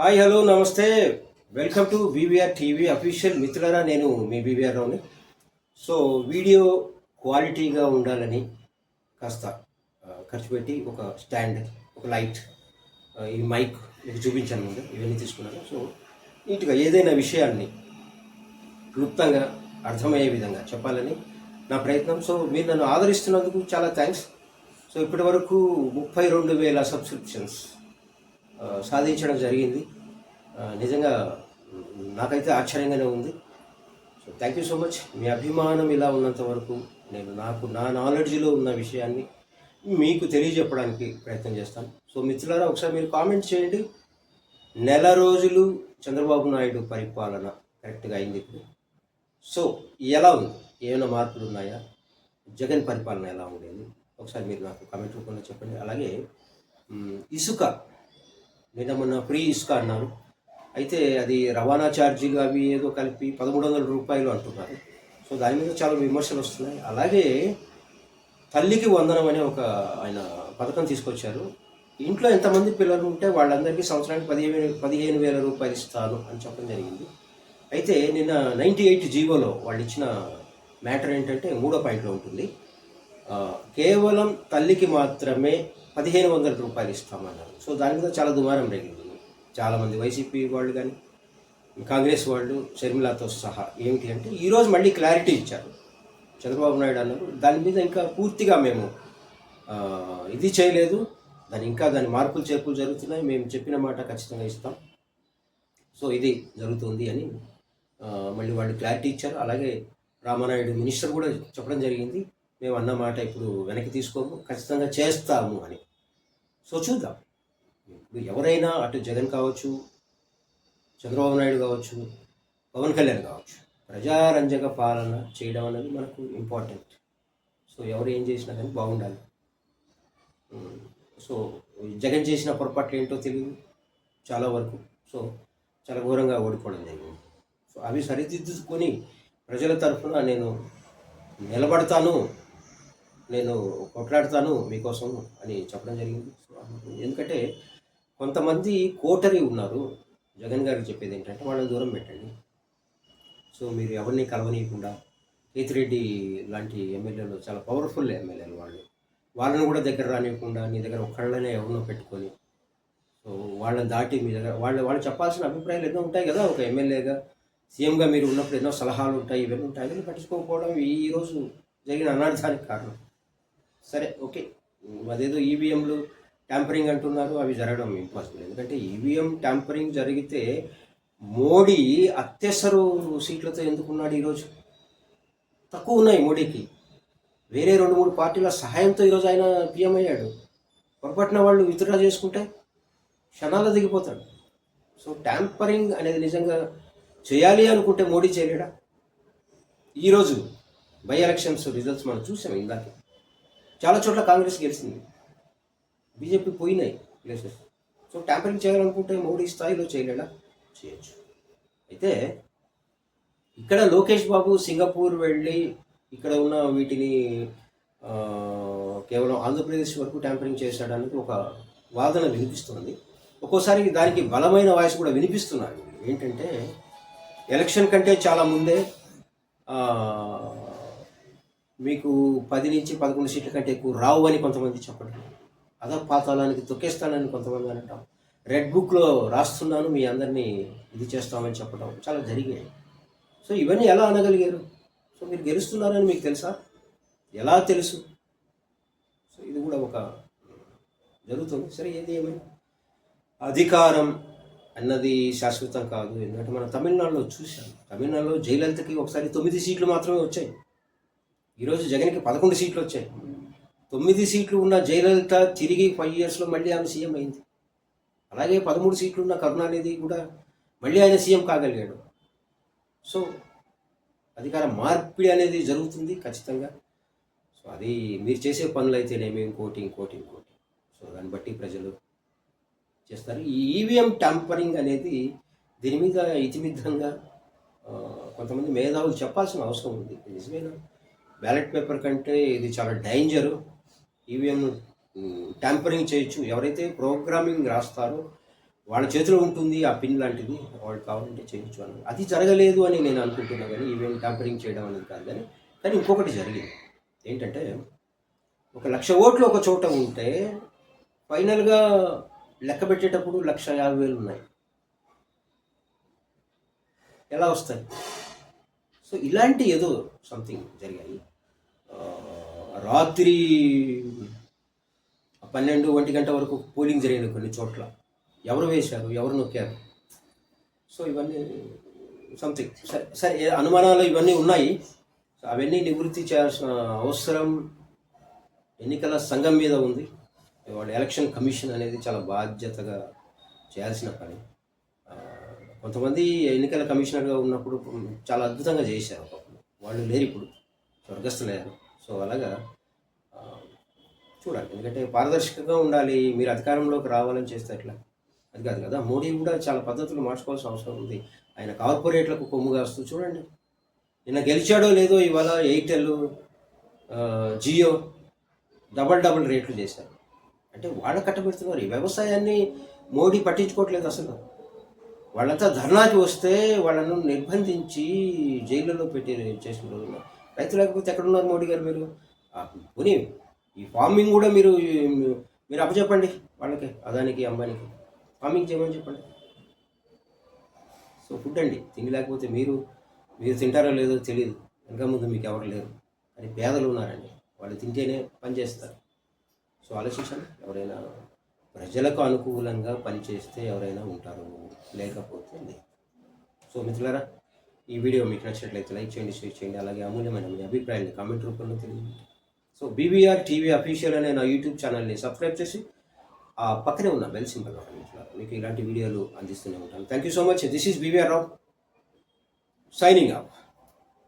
Hi hello నమస్తే. Welcome to BVR TV official మిత్రులరా నేను మీ బీవీఆర్ రావుని. సో వీడియో క్వాలిటీగా ఉండాలని కాస్త ఖర్చు పెట్టి ఒక స్టాండ్ ఒక లైట్ ఈ మైక్ మీకు చూపించాను ముందు. ఇవన్నీ తీసుకున్నాను. సో నీట్గా ఏదైనా విషయాన్ని క్లుప్తంగా అర్థమయ్యే విధంగా చెప్పాలని నా ప్రయత్నం. సో మీరు నన్ను ఆదరిస్తున్నందుకు చాలా థ్యాంక్స్ సో ఇప్పటి వరకు ముప్పై రెండు వేల సబ్స్క్రిప్షన్స్ సాధించడం జరిగింది. నిజంగా నాకైతే ఆశ్చర్యంగానే ఉంది. So thank you so much మీ అభిమానం ఇలా ఉన్నంత వరకు నేను నాకు నా నాలెడ్జ్లో ఉన్న విషయాన్ని మీకు తెలియజెప్పడానికి ప్రయత్నం చేస్తాను. సో మిత్రులారా ఒకసారి మీరు కామెంట్ చేయండి. నెల రోజులు చంద్రబాబు నాయుడు పరిపాలన కరెక్ట్గా అయింది ఇప్పుడు. సో ఎలా ఉంది? ఏమైనా మార్పులు ఉన్నాయా? జగన్ పరిపాలన ఎలా ఉండేది? ఒకసారి మీరు నాకు కామెంట్ రూపంలో చెప్పండి. అలాగే ఇసుక నిన్న మొన్న ఫ్రీ ఇసుక అన్నారు. అయితే అది రవాణా ఛార్జీలు అవి ఏదో కలిపి పదమూడు వందల రూపాయలు అంటున్నారు. సో దాని మీద చాలా విమర్శలు వస్తున్నాయి. అలాగే తల్లికి వందనం అనే ఒక ఆయన పథకం తీసుకొచ్చారు. ఇంట్లో ఎంతమంది పిల్లలు ఉంటే వాళ్ళందరికీ సంవత్సరానికి పదిహేను పదిహేను వేల రూపాయలు ఇస్తాను అని చెప్పడం జరిగింది. అయితే నిన్న నైంటీ ఎయిట్ జీవోలో వాళ్ళు ఇచ్చిన మ్యాటర్ ఏంటంటే మూడో పాయింట్లో ఉంటుంది. కేవలం తల్లికి మాత్రమే పదిహేను వందల రూపాయలు ఇస్తామన్నారు. సో దాని మీద చాలా దుమారం రేగింది. చాలామంది వైసీపీ వాళ్ళు కానీ కాంగ్రెస్ వాళ్ళు షర్మిలాతో సహా ఏమిటి అంటే ఈరోజు మళ్ళీ క్లారిటీ ఇచ్చారు. చంద్రబాబు నాయుడు అన్నారు దాని మీద ఇంకా పూర్తిగా మేము ఇది చేయలేదు. దాని ఇంకా దాని మార్పులు చేర్పులు జరుగుతున్నాయి. మేము చెప్పిన మాట ఖచ్చితంగా ఇస్తాం. సో ఇది జరుగుతుంది అని మళ్ళీ వాళ్ళు క్లారిటీ ఇచ్చారు. అలాగే రామానాయుడు మినిస్టర్ కూడా చెప్పడం జరిగింది. మేము అన్న మాట ఇప్పుడు వెనక్కి తీసుకోము ఖచ్చితంగా చేస్తాము అని. సో చూద్దాం. ఇప్పుడు ఎవరైనా అటు జగన్ కావచ్చు చంద్రబాబు నాయుడు కావచ్చు పవన్ కళ్యాణ్ కావచ్చు ప్రజారంజక పాలన చేయడం అనేది మనకు ఇంపార్టెంట్ సో ఎవరు ఏం చేసినా కానీ బాగుండాలి. సో జగన్ చేసిన పొరపాట్లు ఏంటో తెలియదు చాలా వరకు. సో చాలా ఘోరంగా ఓడిపోవడం జరిగింది. సో అవి సరిదిద్దుకొని ప్రజల తరఫున నేను నిలబడతాను. నేను కొట్లాడతాను మీకోసం అని చెప్పడం జరిగింది. ఎందుకంటే కొంతమంది కోటరి ఉన్నారు. జగన్ గారికి చెప్పేది ఏంటంటే వాళ్ళని దూరం పెట్టండి. సో మీరు ఎవరిని కలవనీయకుండా కేతిరెడ్డి లాంటి ఎమ్మెల్యేలు చాలా పవర్ఫుల్ ఎమ్మెల్యేలు వాళ్ళు. వాళ్ళని కూడా దగ్గర రానివ్వకుండా నీ దగ్గర ఒక్కళ్ళనే ఎవరినో పెట్టుకొని సో వాళ్ళని దాటి మీ దగ్గర వాళ్ళు వాళ్ళు చెప్పాల్సిన అభిప్రాయాలు ఎన్నో ఉంటాయి కదా ఒక ఎమ్మెల్యేగా. సీఎంగా మీరు ఉన్నప్పుడు ఎన్నో సలహాలు ఉంటాయి ఇవన్నీ ఉంటాయి. ఇవన్నీ పట్టించుకోకపోవడం ఈ రోజు జరిగిన అనర్థానికి కారణం. సరే ఓకే. అదేదో ఈవీఎంలు ట్యాంపరింగ్ అంటున్నారు అవి జరగడం ఇంపాసిబుల్ ఎందుకంటే ఈవీఎం ట్యాంపరింగ్ జరిగితే మోడీ అత్యసరు సీట్లతో ఎందుకున్నాడు ఈరోజు? తక్కువ ఉన్నాయి మోడీకి. వేరే రెండు మూడు పార్టీల సహాయంతో ఈరోజు ఆయన పిఎం అయ్యాడు. పొరపాటున వాళ్ళు విత్డ్రా చేసుకుంటే క్షణాల్లో దిగిపోతాడు. సో ట్యాంపరింగ్ అనేది నిజంగా చేయాలి అనుకుంటే మోడీ చేయలేడా? ఈరోజు బై ఎలక్షన్స్ రిజల్ట్స్ మనం చూసాం ఇందాకే. చాలా చోట్ల కాంగ్రెస్ గెలిచింది. బీజేపీ పోయినాయి ప్లేసెస్ సో ట్యాంపరింగ్ చేయాలనుకుంటే మోడీ స్థాయిలో చేయలేడా? చేయొచ్చు. అయితే ఇక్కడ లోకేష్ బాబు సింగపూర్ వెళ్ళి ఇక్కడ ఉన్న వీటిని కేవలం ఆంధ్రప్రదేశ్ వరకు ట్యాంపరింగ్ చేశాడనేది ఒక వాదన వినిపిస్తుంది. ఒక్కోసారి దానికి బలమైన వాయిస్ కూడా వినిపిస్తున్నారు ఏంటంటే ఎలక్షన్ కంటే చాలా ముందే మీకు పది నుంచి పదకొండు సీట్ల కంటే ఎక్కువ రావు అని కొంతమంది చెప్పడం. అదో పాతాళానికి తొక్కేస్తానని కొంతమంది అనటం రెడ్ బుక్లో రాస్తున్నాను మీ అందరినీ ఇది చేస్తామని చెప్పడం చాలా జరిగాయి. సో ఇవన్నీ ఎలా అనగలిగారు? సో మీరు గెలుస్తున్నారని మీకు తెలుసా? ఎలా తెలుసు? సో ఇది కూడా ఒక జరుగుతుంది. సరే ఏది ఏమైనా? అధికారం అన్నది శాశ్వతం కాదు. ఎందుకంటే మనం తమిళనాడులో చూసాం తమిళనాడులో జయలలితకి ఒకసారి తొమ్మిది సీట్లు మాత్రమే వచ్చాయి. ఈరోజు జగన్కి పదకొండు సీట్లు వచ్చాయి. తొమ్మిది సీట్లు ఉన్న జయలలిత తిరిగి ఫైవ్ ఇయర్స్లో మళ్ళీ ఆమె సీఎం అయింది. అలాగే పదమూడు సీట్లు ఉన్న కరుణానిధి కూడా మళ్ళీ ఆయన సీఎం కాగలిగాడు. సో అధికార మార్పిడి అనేది జరుగుతుంది ఖచ్చితంగా. సో అది మీరు చేసే పనులు అయితేనేమి ఇంకోటి ఇంకోటి ఇంకోటి. సో దాన్ని బట్టి ప్రజలు చేస్తారు. ఈ ఈవీఎం ట్యాంపరింగ్ అనేది దీని మీద ఇతిమిద్దంగా కొంతమంది మేధావులు చెప్పాల్సిన అవసరం ఉంది. నిజమేనా? బ్యాలెట్ పేపర్ కంటే ఇది చాలా డేంజరు. ఈవీఎం ట్యాంపరింగ్ చేయొచ్చు. ఎవరైతే ప్రోగ్రామింగ్ రాస్తారో వాళ్ళ చేతిలో ఉంటుంది ఆ పిన్ లాంటిది. వాళ్ళు కావాలంటే చేయొచ్చు అని. అది జరగలేదు అని నేను అనుకుంటున్నా కానీ ఈవీఎం ట్యాంపరింగ్ చేయడం అనేది కాదు కానీ కానీ ఇంకొకటి జరిగింది. ఏంటంటే ఒక లక్ష ఓట్లు ఒక చోట ఉంటే ఫైనల్గా లెక్క పెట్టేటప్పుడు లక్ష యాభై వేలు ఉన్నాయి. ఎలా వస్తాయి? సో ఇలాంటి ఏదో సంథింగ్ జరిగాయి. రాత్రి పన్నెండు ఒంటి గంట వరకు పోలింగ్ జరిగిన కొన్ని చోట్ల. ఎవరు వేశారు ఎవరు నొక్కారు. సో ఇవన్నీ సంథింగ్ సరే సరే అనుమానాలు ఇవన్నీ ఉన్నాయి. సో అవన్నీ నివృత్తి చేయాల్సిన అవసరం ఎన్నికల సంఘం మీద ఉంది. వాళ్ళ ఎలక్షన్ కమిషన్ అనేది చాలా బాధ్యతగా చేయాల్సిన పని. కొంతమంది ఎన్నికల కమిషనర్గా ఉన్నప్పుడు చాలా అద్భుతంగా చేశారు. ఒకప్పుడు వాళ్ళు లేరు ఇప్పుడు. స్వర్గస్థులయ్యారు. సో అలాగా చూడాలి. ఎందుకంటే పారదర్శకంగా ఉండాలి మీరు అధికారంలోకి రావాలని చేస్తే అట్లా అది కాదు కదా. మోడీ కూడా చాలా పద్ధతులు మార్చుకోవాల్సిన అవసరం ఉంది. ఆయన కార్పొరేట్లకు కొమ్ము కాస్తూ చూడండి. నిన్న గెలిచాడో లేదో ఇవాళ ఎయిర్టెల్ జియో డబల్ డబల్ రేట్లు చేశారు. అంటే వాళ్ళ కట్టబెడుతున్నారు. ఈ వ్యవసాయాన్ని మోడీ పట్టించుకోవట్లేదు అసలు. వాళ్ళంతా ధర్నాకి వస్తే వాళ్ళను నిర్బంధించి జైళ్ళలో పెట్టి చేసిన రోజున రైతు లేకపోతే ఎక్కడున్నారు మోడీ గారు మీరు? పోనీ ఈ ఫార్మింగ్ కూడా మీరు మీరు అప్పచెప్పండి వాళ్ళకి అదానికి అంబానికి. ఫార్మింగ్ చేయమని చెప్పండి. సో ఫుడ్ అండి. తిండి లేకపోతే మీరు మీరు తింటారో లేదో తెలియదు ఇంకా ముందు మీకు ఎవరు లేరు. అని పేదలు ఉన్నారండి. వాళ్ళు తింటేనే పని చేస్తారు. సో ఆలోచించండి. ఎవరైనా ప్రజలకు అనుకూలంగా పనిచేస్తే ఎవరైనా ఉంటారు. లేకపోతే లేదు. సో మిత్రులారా ఈ వీడియో మీకు నచ్చినట్లయితే లైక్ చేయండి షేర్ చేయండి అలాగే అమూల్యమైన మీ అభిప్రాయాన్ని కామెంట్ రూపంలో తెలియజేయండి. సో బీవీఆర్ టీవీ అఫీషియల్ అనే నా యూట్యూబ్ ఛానల్ని సబ్స్క్రైబ్ చేసి ఆ పక్కనే ఉన్న బెల్ సింబల్ మీకు ఇలాంటి వీడియోలు అందిస్తూనే ఉంటాను. Thank you so much this is BVR Rao signing up